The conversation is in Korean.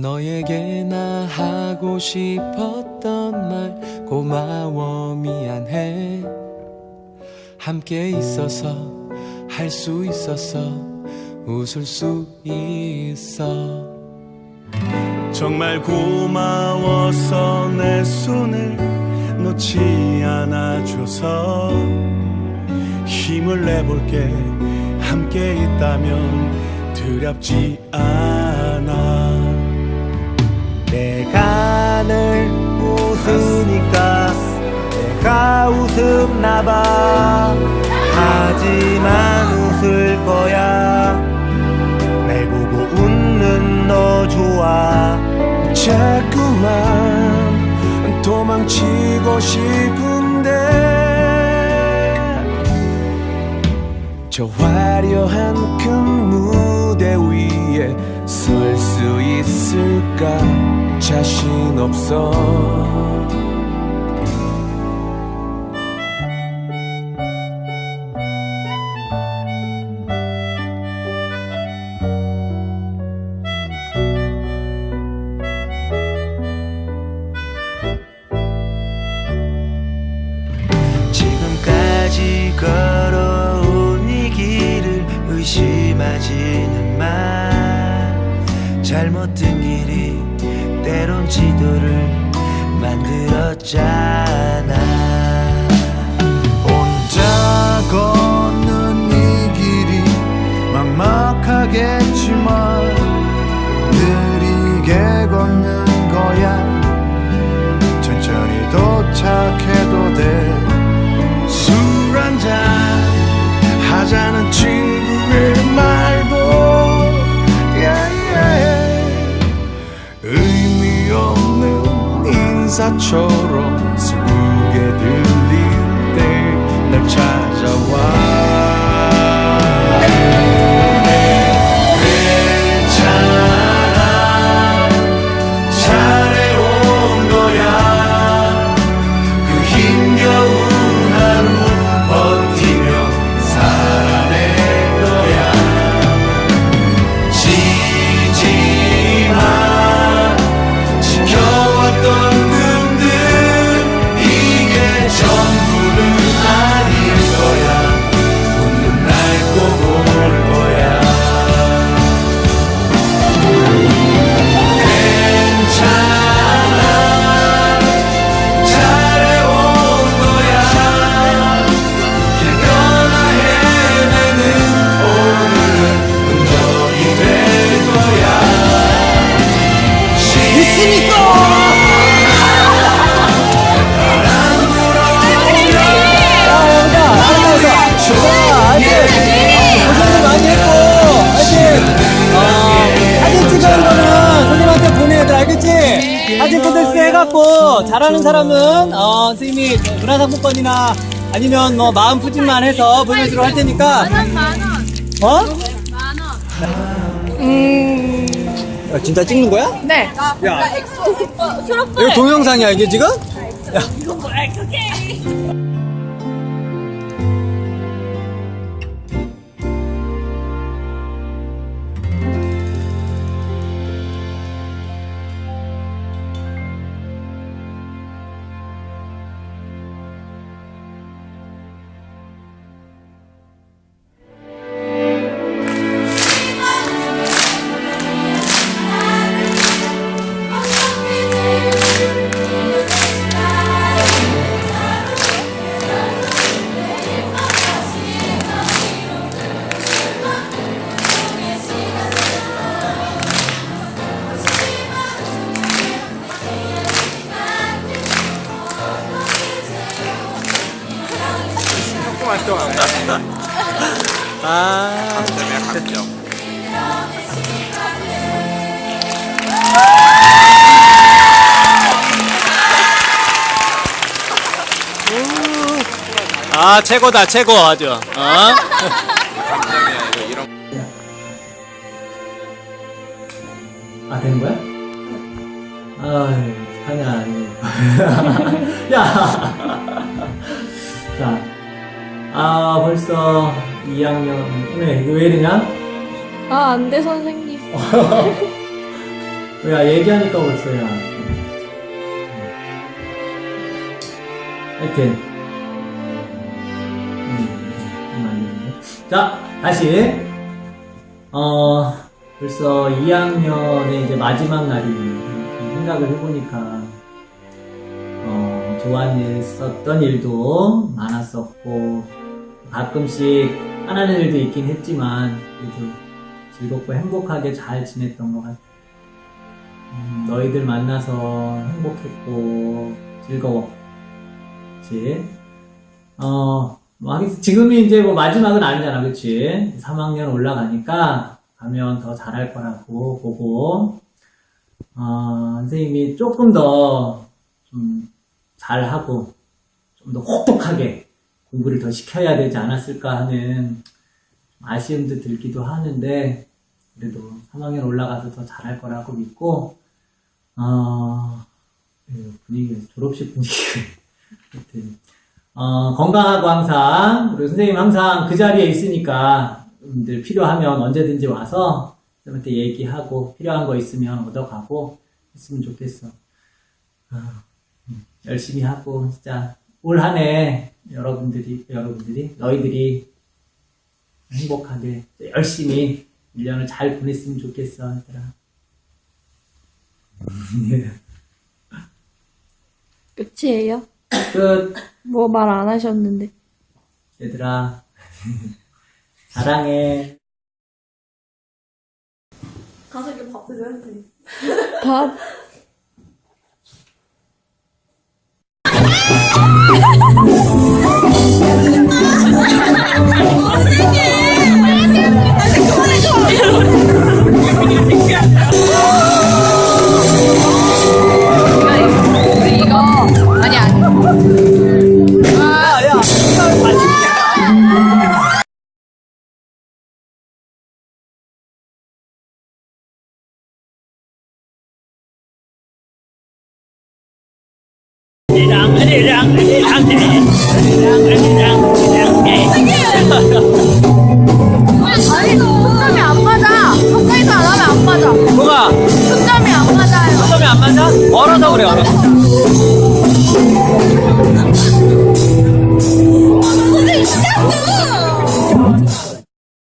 너에게 나 하고 싶었던 말 고마워 미안해. 함께 있어서 할 수 있어서 웃을 수 있어. 정말 고마워서 내 손을 놓지 않아줘서 힘을 내볼게. 함께 있다면 두렵지 않아 내가 늘 웃으니까 내가 웃음나 봐. 하지만 웃을 거야. 날 보고 웃는 너 좋아. 자꾸만 도망치고 싶은데. 저 화려한 큰무 대 위에 설 수 있을까? 자신 없어 잘못된 길이 때론 지도를 만들었잖아 잘하는 사람은, 어, 선생님이 문화상품권이나 아니면 뭐 마음 푸짐만 해서 보내주도록 할 테니까, 만원 어? 만원 야, 진짜 찍는 거야? 네 야, 이거 동영상이야, 이게 지금? 야, 이건 뭐야 그게 아. 아, 최고다, 최고, 아주. 어? 아, 되는 거야? 아, 하냐, 아니. 야! 자, 아, 벌써 2학년. 네, 이거 왜 이러냐? 아 안 돼 선생님 야, 얘기하니까 벌써, 야. 하여튼. 음, 안 되는데. 자, 다시. 어, 벌써 2학년의 이제 마지막 날이 생각을 해보니까, 어, 좋아했었던 일도 많았었고, 가끔씩 하나는 일도 있긴 했지만, 그래도 즐겁고 행복하게 잘 지냈던 것 같아. 음, 너희들 만나서 행복했고. 그치? 어, 뭐 지금이 이제 뭐 마지막은 아니잖아, 그치? 3학년 올라가니까 가면 더 잘할 거라고 보고, 어, 선생님이 조금 더 좀 잘하고, 좀 더 혹독하게 공부를 더 시켜야 되지 않았을까 하는 아쉬움도 들기도 하는데, 그래도 3학년 올라가서 더 잘할 거라고 믿고, 어, 그 분위기, 졸업식 분위기. 어, 건강하고 항상, 우리 선생님 항상 그 자리에 있으니까, 여러분들 필요하면 언제든지 와서, 선생님한테 얘기하고, 필요한 거 있으면 얻어가고, 했으면 좋겠어. 아, 음, 열심히 하고, 진짜, 올 한 해, 여러분들이, 여러분들이, 너희들이 행복하게, 열심히 1년을 잘 보냈으면 좋겠어, 얘들아. 끝이에요? 끝. 뭐 말 안 하셨는데. 얘들아, 사랑해. 가서 이렇게 밥 드세요, 돼. 밥. 숙점이 안 맞아. 숙점이 안 맞아? 얼어서 그래 얼어서.